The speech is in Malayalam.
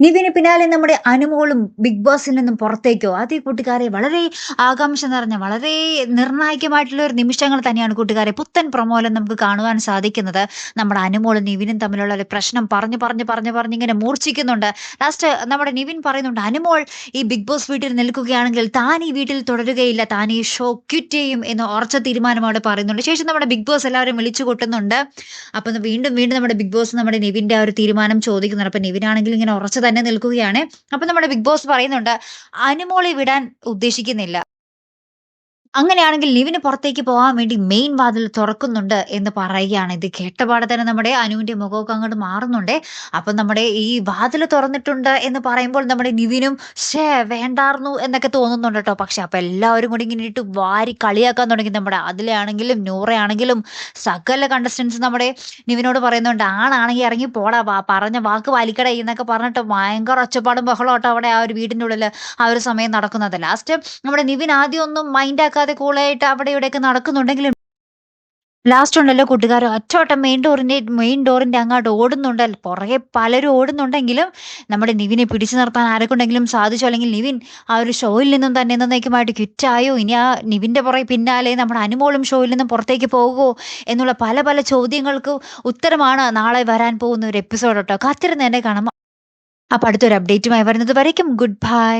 നിവിന് പിന്നാലെ നമ്മുടെ അനുമോളും ബിഗ് ബോസിൽ നിന്നും പുറത്തേക്കോ? അതേ കൂട്ടുകാരെ വളരെ ആകാംക്ഷ നിറഞ്ഞ വളരെ നിർണായകമായിട്ടുള്ള ഒരു നിമിഷങ്ങൾ തന്നെയാണ് കൂട്ടുകാരെ പുത്തൻ പ്രമോലം നമുക്ക് കാണുവാൻ സാധിക്കുന്നത്. നമ്മുടെ അനുമോളും നിവിനും തമ്മിലുള്ള ഒരു പ്രശ്നം പറഞ്ഞു പറഞ്ഞു പറഞ്ഞു പറഞ്ഞ് ഇങ്ങനെ മൂർച്ഛിക്കുന്നുണ്ട്. ലാസ്റ്റ് നമ്മുടെ നിവിൻ പറയുന്നുണ്ട് അനുമോൾ ഈ ബിഗ് ബോസ് വീട്ടിൽ നിൽക്കുകയാണെങ്കിൽ താൻ ഈ വീട്ടിൽ തുടരുകയില്ല താൻ ഈ ഷോ ക്വിറ്റ് ചെയ്യും എന്ന് ഉറച്ച തീരുമാനം അവിടെ പറയുന്നുണ്ട്. ശേഷം നമ്മുടെ ബിഗ് ബോസ് എല്ലാവരും വിളിച്ചു കൊട്ടുന്നുണ്ട്. അപ്പം വീണ്ടും വീണ്ടും നമ്മുടെ ബിഗ് ബോസ് നമ്മുടെ നിവിന്റെ ആ ഒരു തീരുമാനം ചോദിക്കുന്നുണ്ട്. അപ്പം നിവിനാണെങ്കിൽ ഇങ്ങനെ ഉറച്ചു തന്നെ നിൽക്കുകയാണ്. അപ്പൊ നമ്മുടെ ബിഗ് ബോസ് പറയുന്നുണ്ട് അനുമോളെ വിടാൻ ഉദ്ദേശിക്കുന്നില്ല. അങ്ങനെയാണെങ്കിൽ നിവിന് പുറത്തേക്ക് പോകാൻ വേണ്ടി മെയിൻ വാതിൽ തുറക്കുന്നുണ്ട് എന്ന് പറയുകയാണ്. ഇത് കേട്ടപാടെ തന്നെ നമ്മുടെ അനുവിന്റെ മുഖമൊക്കെ അങ്ങോട്ട് മാറുന്നുണ്ട്. അപ്പം നമ്മുടെ ഈ വാതിൽ തുറന്നിട്ടുണ്ട് എന്ന് പറയുമ്പോൾ നമ്മുടെ നിവിനും ഷേ വേണ്ടാർന്നു എന്നൊക്കെ തോന്നുന്നുണ്ട് കേട്ടോ. പക്ഷെ അപ്പം എല്ലാവരും കൂടി ഇങ്ങനെ ഇട്ട് വാരി കളിയാക്കാൻ തുടങ്ങി. നമ്മുടെ അതിലാണെങ്കിലും നൂറയാണെങ്കിലും സകല കണ്ടസ്റ്റൻസ് നമ്മുടെ നിവിനോട് പറയുന്നുണ്ട് ആണാണെങ്കിൽ ഇറങ്ങി പോടാ പറഞ്ഞ വാക്ക് പാലിക്കട എന്നൊക്കെ പറഞ്ഞിട്ട് ഭയങ്കര ഒച്ചപ്പാടും ബഹളമാട്ടോ അവിടെ ആ ഒരു വീടിന്റെ ഉള്ളിൽ ആ ഒരു സമയം നടക്കുന്നത്. ലാസ്റ്റ് നമ്മുടെ നിവിൻ ആദ്യം ഒന്നും മൈൻഡ് ആക്കാതെ കൂളായിട്ട് അവിടെ ഇവിടെയൊക്കെ നടക്കുന്നുണ്ടെങ്കിലും ലാസ്റ്റ് ഉണ്ടല്ലോ കൂട്ടുകാർ ഒറ്റവട്ടം മെയിൻ ഡോറിന്റെ മെയിൻ ഡോറിന്റെ അങ്ങോട്ട് ഓടുന്നുണ്ട്. പുറകെ പലരും ഓടുന്നുണ്ടെങ്കിലും നമ്മുടെ നിവിനെ പിടിച്ചു നിർത്താൻ ആരെക്കൊണ്ടെങ്കിലും സാധിച്ചു? അല്ലെങ്കിൽ നിവിൻ ആ ഒരു ഷോയിൽ നിന്നും തന്നെ എന്നേക്കുമായിട്ട് ക്വിറ്റായോ ഇനി ആ നിവിന്റെ പുറകെ പിന്നാലെ നമ്മുടെ അനുമോളും ഷോയിൽ നിന്നും പുറത്തേക്ക് പോകുമോ എന്നുള്ള പല പല ചോദ്യങ്ങൾക്ക് ഉത്തരമാണ് നാളെ വരാൻ പോകുന്ന ഒരു എപ്പിസോഡ് കേട്ടോ. കാത്തിരുന്ന് തന്നെ കാണാം. അപ്പോൾ അടുത്തൊരു അപ്ഡേറ്റുമായി വരുന്നത് വരയ്ക്കും. Good bye